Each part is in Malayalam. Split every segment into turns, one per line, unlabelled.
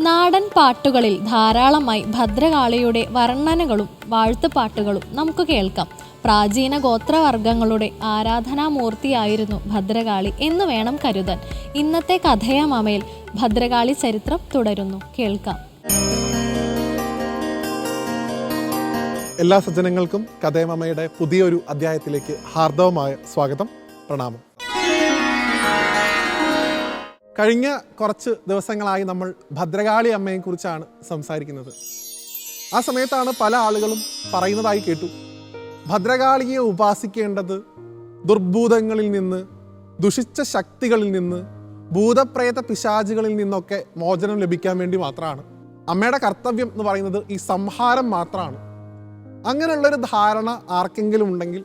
നാടൻ പാട്ടുകളിൽ ധാരാളമായി ഭദ്രകാളിയുടെ വർണനകളും വാഴ്ത്തുപാട്ടുകളും നമുക്ക് കേൾക്കാം. പ്രാചീന ഗോത്രവർഗങ്ങളുടെ ആരാധനാമൂർത്തിയായിരുന്നു ഭദ്രകാളി എന്ന് വേണം കരുതാൻ. ഇന്നത്തെ കഥയമമയിൽ ഭദ്രകാളി ചരിത്രം തുടരുന്നു. കേൾക്കാം.
എല്ലാ സജ്ജനങ്ങൾക്കും കഥയമ്മയുടെ പുതിയൊരു അധ്യായത്തിലേക്ക് ഹാർദവമായ സ്വാഗതം പ്രണാമം. കഴിഞ്ഞ കുറച്ച് ദിവസങ്ങളായി നമ്മൾ ഭദ്രകാളി അമ്മയെ കുറിച്ചാണ് സംസാരിക്കുന്നത്. ആ സമയത്താണ് പല ആളുകളും പറയുന്നതായി കേട്ടു. ഭദ്രകാളിയെ ഉപാസിക്കേണ്ടത് ദുർഭൂതങ്ങളിൽ നിന്ന് ദുഷിച്ച ശക്തികളിൽ നിന്ന് ഭൂതപ്രേത പിശാചുകളിൽ നിന്നൊക്കെ മോചനം ലഭിക്കാൻ വേണ്ടി മാത്രമാണ്. അമ്മയുടെ കർത്തവ്യം എന്ന് പറയുന്നത് ഈ സംഹാരം മാത്രമാണ്. അങ്ങനെയുള്ളൊരു ധാരണ ആർക്കെങ്കിലും ഉണ്ടെങ്കിൽ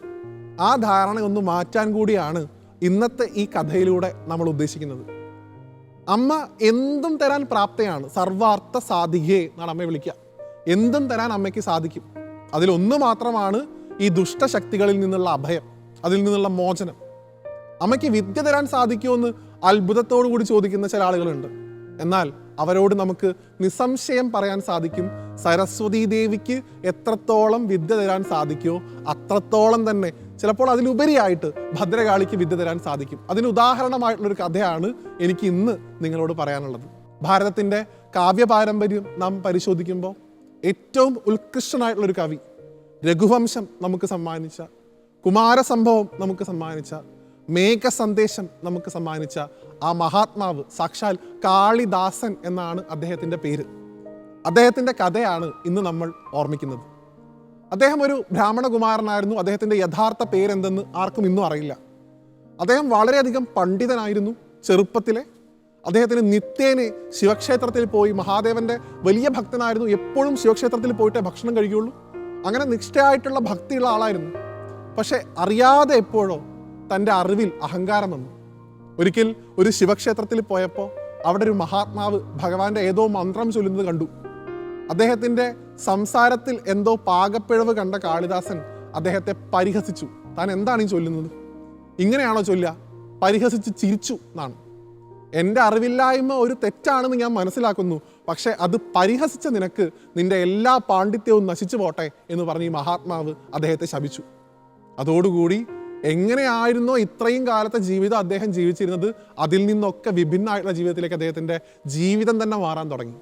ആ ധാരണ ഒന്ന് മാറ്റാൻ കൂടിയാണ് ഇന്നത്തെ ഈ കഥയിലൂടെ നമ്മൾ ഉദ്ദേശിക്കുന്നത്. അമ്മ എന്തും തരാൻ പ്രാപ്തയാണ്. സർവാർത്ഥ സാധികേ എന്നാണ് അമ്മയെ വിളിക്കുക. എന്തും തരാൻ അമ്മയ്ക്ക് സാധിക്കും. അതിലൊന്ന് മാത്രമാണ് ഈ ദുഷ്ടശക്തികളിൽ നിന്നുള്ള അഭയം. അതിൽ നിന്നുള്ള മോചനം. അമ്മയ്ക്ക് വിദ്യ തരാൻ സാധിക്കുമെന്ന് അത്ഭുതത്തോടു കൂടി ചോദിക്കുന്ന ചില ആളുകളുണ്ട്. എന്നാൽ അവരോട് നമുക്ക് നിസ്സംശയം പറയാൻ സാധിക്കും. സരസ്വതി ദേവിക്ക് എത്രത്തോളം വിദ്യ തരാൻ സാധിക്കുമോ അത്രത്തോളം തന്നെ ചിലപ്പോൾ അതിലുപരിയായിട്ട് ഭദ്രകാളിക്ക് വിദ്യ തരാൻ സാധിക്കും. അതിന് ഉദാഹരണമായിട്ടുള്ളൊരു കഥയാണ് എനിക്ക് ഇന്ന് നിങ്ങളോട് പറയാനുള്ളത്. ഭാരതത്തിന്റെ കാവ്യ പാരമ്പര്യം നാം പരിശോധിക്കുമ്പോൾ ഏറ്റവും ഉത്കൃഷ്ടനായിട്ടുള്ളൊരു കവി രഘുവംശം നമുക്ക് സമ്മാനിച്ച കുമാരസംഭവം നമുക്ക് സമ്മാനിച്ച മേഘ സന്ദേശം നമുക്ക് സമ്മാനിച്ച ആ മഹാത്മാവ് സാക്ഷാൽ കാളിദാസൻ എന്നാണ് അദ്ദേഹത്തിന്റെ പേര്. അദ്ദേഹത്തിന്റെ കഥയാണ് ഇന്ന് നമ്മൾ ഓർമ്മിക്കുന്നത്. അദ്ദേഹം ഒരു ബ്രാഹ്മണകുമാരനായിരുന്നു. അദ്ദേഹത്തിന്റെ യഥാർത്ഥ പേരെന്തെന്ന് ആർക്കും ഇന്നും അറിയില്ല. അദ്ദേഹം വളരെയധികം പണ്ഡിതനായിരുന്നു ചെറുപ്പത്തിലെ. അദ്ദേഹത്തിന് നിത്യേനെ ശിവക്ഷേത്രത്തിൽ പോയി മഹാദേവന്റെ വലിയ ഭക്തനായിരുന്നു. എപ്പോഴും ശിവക്ഷേത്രത്തിൽ പോയിട്ടേ ഭക്ഷണം കഴിക്കുകയുള്ളൂ. അങ്ങനെ നിഷ്ഠയായിട്ടുള്ള ഭക്തിയുള്ള ആളായിരുന്നു. പക്ഷേ അറിയാതെ എപ്പോഴോ തന്റെ അറിവിൽ അഹങ്കാരം വന്നു. ഒരിക്കൽ ഒരു ശിവക്ഷേത്രത്തിൽ പോയപ്പോൾ അവിടെ ഒരു മഹാത്മാവ് ഭഗവാന്റെ ഏതോ മന്ത്രം ചൊല്ലുന്നത് കണ്ടു. അദ്ദേഹത്തിന്റെ സംസാരത്തിൽ എന്തോ പാകപ്പിഴവ് കണ്ട കാളിദാസൻ അദ്ദേഹത്തെ പരിഹസിച്ചു. താൻ എന്താണ് ഈ ചൊല്ലുന്നത്? ഇങ്ങനെയാണോ ചൊല്ലുക? പരിഹസിച്ച് ചിരിച്ചു എന്നാണ്. എന്റെ അറിവില്ലായ്മ ഒരു തെറ്റാണെന്ന് ഞാൻ മനസ്സിലാക്കുന്നു. പക്ഷേ അത് പരിഹസിച്ച നിനക്ക് നിന്റെ എല്ലാ പാണ്ഡിത്യവും നശിച്ചു പോട്ടെ എന്ന് പറഞ്ഞ് ഈ മഹാത്മാവ് അദ്ദേഹത്തെ ശപിച്ചു. അതോടുകൂടി എങ്ങനെയായിരുന്നോ ഇത്രയും കാലത്തെ ജീവിതം അദ്ദേഹം ജീവിച്ചിരുന്നത് അതിൽ നിന്നൊക്കെ വിഭിന്നമായിട്ടുള്ള ജീവിതത്തിലേക്ക് അദ്ദേഹത്തിന്റെ ജീവിതം തന്നെ മാറാൻ തുടങ്ങി.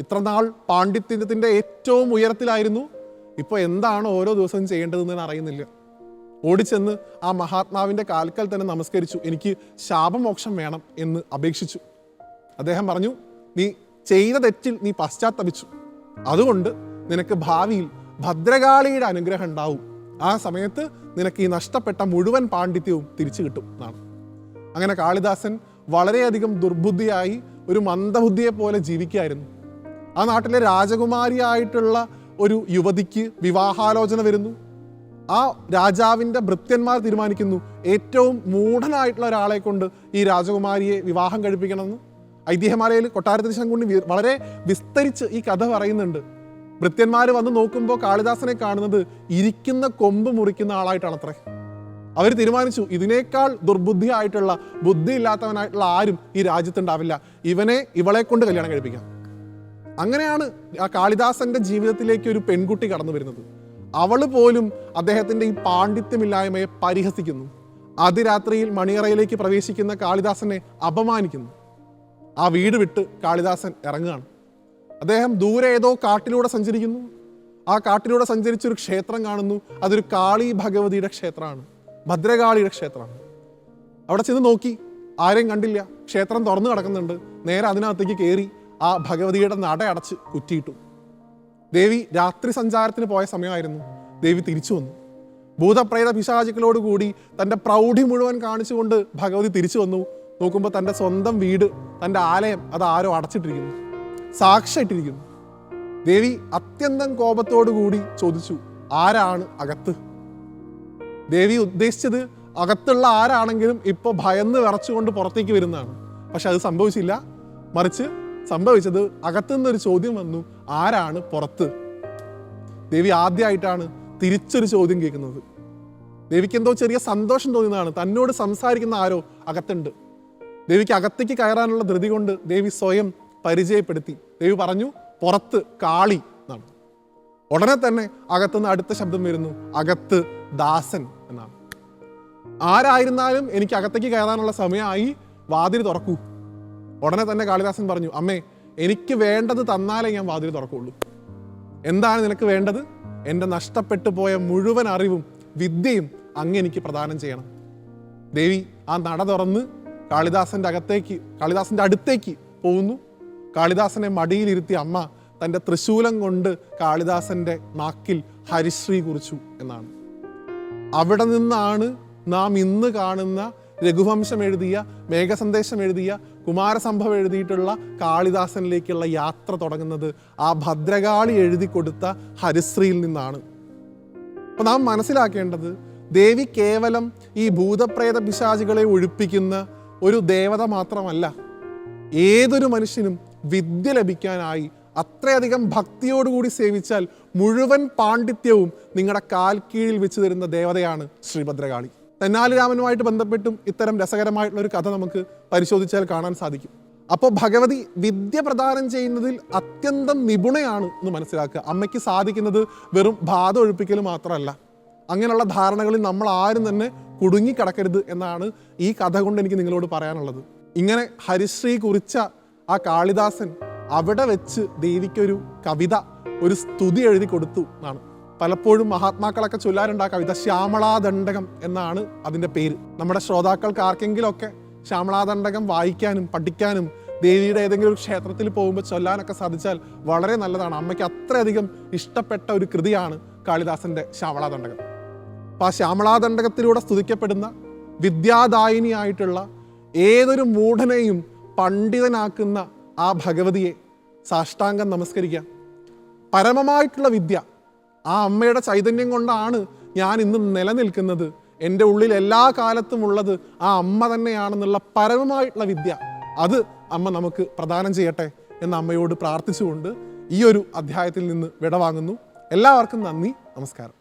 ഇത്ര നാൾ പാണ്ഡിത്യത്തിന്റെ ഏറ്റവും ഉയരത്തിലായിരുന്നു. ഇപ്പോൾ എന്താണ് ഓരോ ദിവസവും ചെയ്യേണ്ടതെന്ന് ഞാൻ അറിയുന്നില്ല. ഓടിച്ചെന്ന് ആ മഹാത്മാവിന്റെ കാൽക്കൽ തന്നെ നമസ്കരിച്ചു. എനിക്ക് ശാപമോക്ഷം വേണം എന്ന് അപേക്ഷിച്ചു. അദ്ദേഹം പറഞ്ഞു നീ ചെയ്ത തെറ്റിൽ നീ പശ്ചാത്തപിച്ചു. അതുകൊണ്ട് നിനക്ക് ഭാവിയിൽ ഭദ്രകാളിയുടെ അനുഗ്രഹം ഉണ്ടാവും. ആ സമയത്ത് നിനക്ക് ഈ നഷ്ടപ്പെട്ട മുഴുവൻ പാണ്ഡിത്യവും തിരിച്ചു കിട്ടും. എന്നാണ്. അങ്ങനെ കാളിദാസൻ വളരെയധികം ദുർബുദ്ധിയായി ഒരു മന്ദബുദ്ധിയെ പോലെ ജീവിക്കുകയായിരുന്നു. ആ നാട്ടിലെ രാജകുമാരിയായിട്ടുള്ള ഒരു യുവതിക്ക് വിവാഹാലോചന വരുന്നു. ആ രാജാവിന്റെ ഭൃത്യന്മാർ തീരുമാനിക്കുന്നു ഏറ്റവും മൂഢനായിട്ടുള്ള ഒരാളെ കൊണ്ട് ഈ രാജകുമാരിയെ വിവാഹം കഴിപ്പിക്കണമെന്ന്. ഐതിഹ്യമാലയിൽ കൊട്ടാരത്തിന് ശങ്കുണ്ണി വളരെ വിസ്തരിച്ച് ഈ കഥ പറയുന്നുണ്ട്. ഭൃത്യന്മാർ വന്ന് നോക്കുമ്പോൾ കാളിദാസനെ കാണുന്നത് ഇരിക്കുന്ന കൊമ്പ് മുറിക്കുന്ന ആളായിട്ടാണത്രേ. അവർ തീരുമാനിച്ചു ഇതിനേക്കാൾ ദുർബുദ്ധിയായിട്ടുള്ള ബുദ്ധി ഇല്ലാത്തവനായിട്ടുള്ള ആരും ഈ രാജ്യത്തുണ്ടാവില്ല. ഇവനെ ഇവളെ കൊണ്ട് കല്യാണം കഴിപ്പിക്കാം. അങ്ങനെയാണ് ആ കാളിദാസന്റെ ജീവിതത്തിലേക്ക് ഒരു പെൺകുട്ടി കടന്നു വരുന്നത്. അവൾ പോലും അദ്ദേഹത്തിന്റെ ഈ പാണ്ഡിത്യമില്ലായ്മയെ പരിഹസിക്കുന്നു. അതിരാത്രിയിൽ മണിയറയിലേക്ക് പ്രവേശിക്കുന്ന കാളിദാസനെ അപമാനിക്കുന്നു. ആ വീട് വിട്ട് കാളിദാസൻ ഇറങ്ങുകയാണ്. അദ്ദേഹം ദൂരെ ഏതോ കാട്ടിലൂടെ സഞ്ചരിക്കുന്നു. ആ കാട്ടിലൂടെ സഞ്ചരിച്ചൊരു ക്ഷേത്രം കാണുന്നു. അതൊരു കാളി ഭഗവതിയുടെ ക്ഷേത്രമാണ്. ഭദ്രകാളിയുടെ ക്ഷേത്രമാണ്. അവിടെ ചെന്ന് നോക്കി. ആരെയും കണ്ടില്ല. ക്ഷേത്രം തുറന്നു കിടക്കുന്നുണ്ട്. നേരെ അതിനകത്തേക്ക് കയറി. ആ ഭഗവതിയുടെ നട അടച്ച് കുറ്റിയിട്ടു. ദേവി രാത്രി സഞ്ചാരത്തിന് പോയ സമയമായിരുന്നു. ദേവി തിരിച്ചു വന്നു. ഭൂതപ്രേത പിശാചുക്കളോട് കൂടി തന്റെ പ്രൗഢി മുഴുവൻ കാണിച്ചുകൊണ്ട് ഭഗവതി തിരിച്ചു വന്നു. നോക്കുമ്പോൾ തന്റെ സ്വന്തം വീട് തന്റെ ആലയം അത് ആരോ അടച്ചിട്ടിരിക്കുന്നു. സാക്ഷിട്ടിരിക്കുന്നു ദേവി അത്യന്തം കോപത്തോടു കൂടി ചോദിച്ചു ആരാണ് അകത്ത്? ദേവി ഉദ്ദേശിച്ചത് അകത്തുള്ള ആരാണെങ്കിലും ഇപ്പോൾ ഭയന്ന് വിറച്ചുകൊണ്ട് പുറത്തേക്ക് വരുന്നതാണ്. പക്ഷെ അത് സംഭവിച്ചില്ല. മറിച്ച് സംഭവിച്ചത് അകത്തുനിന്നൊരു ചോദ്യം വന്നു ആരാണ് പുറത്ത്? ദേവി ആദ്യമായിട്ടാണ് തിരിച്ചൊരു ചോദ്യം കേൾക്കുന്നത്. ദേവിക്ക് എന്തോ ചെറിയ സന്തോഷം തോന്നുന്നതാണ് തന്നോട് സംസാരിക്കുന്ന ആരോ അകത്തുണ്ട്. ദേവിക്ക് അകത്തേക്ക് കയറാനുള്ള ധൃതി കൊണ്ട് ദേവി സ്വയം പരിചയപ്പെടുത്തി. ദേവി പറഞ്ഞു പുറത്ത് കാളി എന്നാണ്. ഉടനെ തന്നെ അകത്തുനിന്ന് അടുത്ത ശബ്ദം വരുന്നു അകത്ത് ദാസൻ എന്നാണ്. ആരായിരുന്നാലും എനിക്ക് അകത്തേക്ക് കയറാനുള്ള സമയമായി വാതിൽ തുറക്കൂ. ഉടനെ തന്നെ കാളിദാസൻ പറഞ്ഞു അമ്മേ എനിക്ക് വേണ്ടത് തന്നാലേ ഞാൻ വാതിൽ തുറക്കുള്ളൂ. എന്താണ് നിനക്ക് വേണ്ടത്? എന്റെ നഷ്ടപ്പെട്ടു പോയ മുഴുവൻ അറിവും വിദ്യയും അങ്ങ് എനിക്ക് പ്രദാനം ചെയ്യണം. ദേവി ആ നട തുറന്ന് കാളിദാസന്റെ അകത്തേക്ക് കാളിദാസന്റെ അടുത്തേക്ക് പോകുന്നു. കാളിദാസനെ മടിയിലിരുത്തി അമ്മ തന്റെ തൃശൂലം കൊണ്ട് കാളിദാസന്റെ നാക്കിൽ ഹരിശ്രീ കുറിച്ചു എന്നാണ്. അവിടെ നിന്നാണ് നാം ഇന്ന് കാണുന്ന രഘുവംശം എഴുതിയ മേഘസന്ദേശം എഴുതിയ കുമാരസംഭവം എഴുതിയിട്ടുള്ള കാളിദാസനിലേക്കുള്ള യാത്ര തുടങ്ങുന്നത് ആ ഭദ്രകാളി എഴുതി കൊടുത്ത ഹരിശ്രീയിൽ നിന്നാണ്. അപ്പൊ നാം മനസ്സിലാക്കേണ്ടത് ദേവി കേവലം ഈ ഭൂതപ്രേത പിശാചികളെ ഒഴിപ്പിക്കുന്ന ഒരു ദേവത മാത്രമല്ല ഏതൊരു മനുഷ്യനും വിദ്യ ലഭിക്കാനായി അത്രയധികം ഭക്തിയോടുകൂടി സേവിച്ചാൽ മുഴുവൻ പാണ്ഡിത്യവും നിങ്ങളുടെ കാൽക്കീഴിൽ കീഴിൽ വെച്ച് തരുന്ന ദേവതയാണ് ശ്രീഭദ്രകാളി. തെന്നാലിരാമനുമായിട്ട് ബന്ധപ്പെട്ടും ഇത്തരം രസകരമായിട്ടുള്ള ഒരു കഥ നമുക്ക് പരിശോധിച്ചാൽ കാണാൻ സാധിക്കും. അപ്പോൾ ഭഗവതി വിദ്യ പ്രദാനം ചെയ്യുന്നതിൽ അത്യന്തം നിപുണയാണ് എന്ന് മനസ്സിലാക്കുക. അമ്മയ്ക്ക് സാധിക്കുന്നത് വെറും ബാധ ഒഴിപ്പിക്കൽ മാത്രമല്ല. അങ്ങനെയുള്ള ധാരണകളിൽ നമ്മൾ ആരും തന്നെ കുടുങ്ങിക്കിടക്കരുത് എന്നാണ് ഈ കഥ കൊണ്ട് എനിക്ക് നിങ്ങളോട് പറയാനുള്ളത്. ഇങ്ങനെ ഹരിശ്രീ കുറിച്ച ആ കാളിദാസൻ അവിടെ വെച്ച് ദേവിക്കൊരു കവിത ഒരു സ്തുതി എഴുതി കൊടുത്തു എന്നാണ്. പലപ്പോഴും മഹാത്മാക്കളൊക്കെ ചൊല്ലാറുണ്ട് ആ കവിത ശ്യാമളാദണ്ഡകം എന്നാണ് അതിന്റെ പേര്. നമ്മുടെ ശ്രോതാക്കൾക്ക് ആർക്കെങ്കിലുമൊക്കെ ശ്യാമളാദണ്ഡകം വായിക്കാനും പഠിക്കാനും ദേവിയുടെ ഏതെങ്കിലും ഒരു ക്ഷേത്രത്തിൽ പോകുമ്പോൾ ചൊല്ലാനൊക്കെ സാധിച്ചാൽ വളരെ നല്ലതാണ്. അമ്മയ്ക്ക് അത്രയധികം ഇഷ്ടപ്പെട്ട ഒരു കൃതിയാണ് കാളിദാസന്റെ ശ്യാമളാദണ്ഡകം. അപ്പം ആ ശ്യാമളാദണ്ഡകത്തിലൂടെ സ്തുതിക്കപ്പെടുന്ന വിദ്യാദായിനിയായിട്ടുള്ള ഏതൊരു മൂഢനെയും പണ്ഡിതനാക്കുന്ന ആ ഭഗവതിയെ സാഷ്ടാംഗം നമസ്കരിക്കാം പരമമായിട്ടുള്ള വിദ്യ ആ അമ്മയുടെ ചൈതന്യം കൊണ്ടാണ് ഞാൻ ഇന്ന് നിലനിൽക്കുന്നത്. എന്റെ ഉള്ളിൽ എല്ലാ കാലത്തും ഉള്ളത് ആ അമ്മ തന്നെയാണെന്നുള്ള പരമമായിട്ടുള്ള വിദ്യ. അത് അമ്മ നമുക്ക് പ്രദാനം ചെയ്യട്ടെ എന്ന് അമ്മയോട് പ്രാർത്ഥിച്ചുകൊണ്ട് ഈ ഒരു അധ്യായത്തിൽ നിന്ന് വിടവാങ്ങുന്നു. എല്ലാവർക്കും നന്ദി നമസ്കാരം.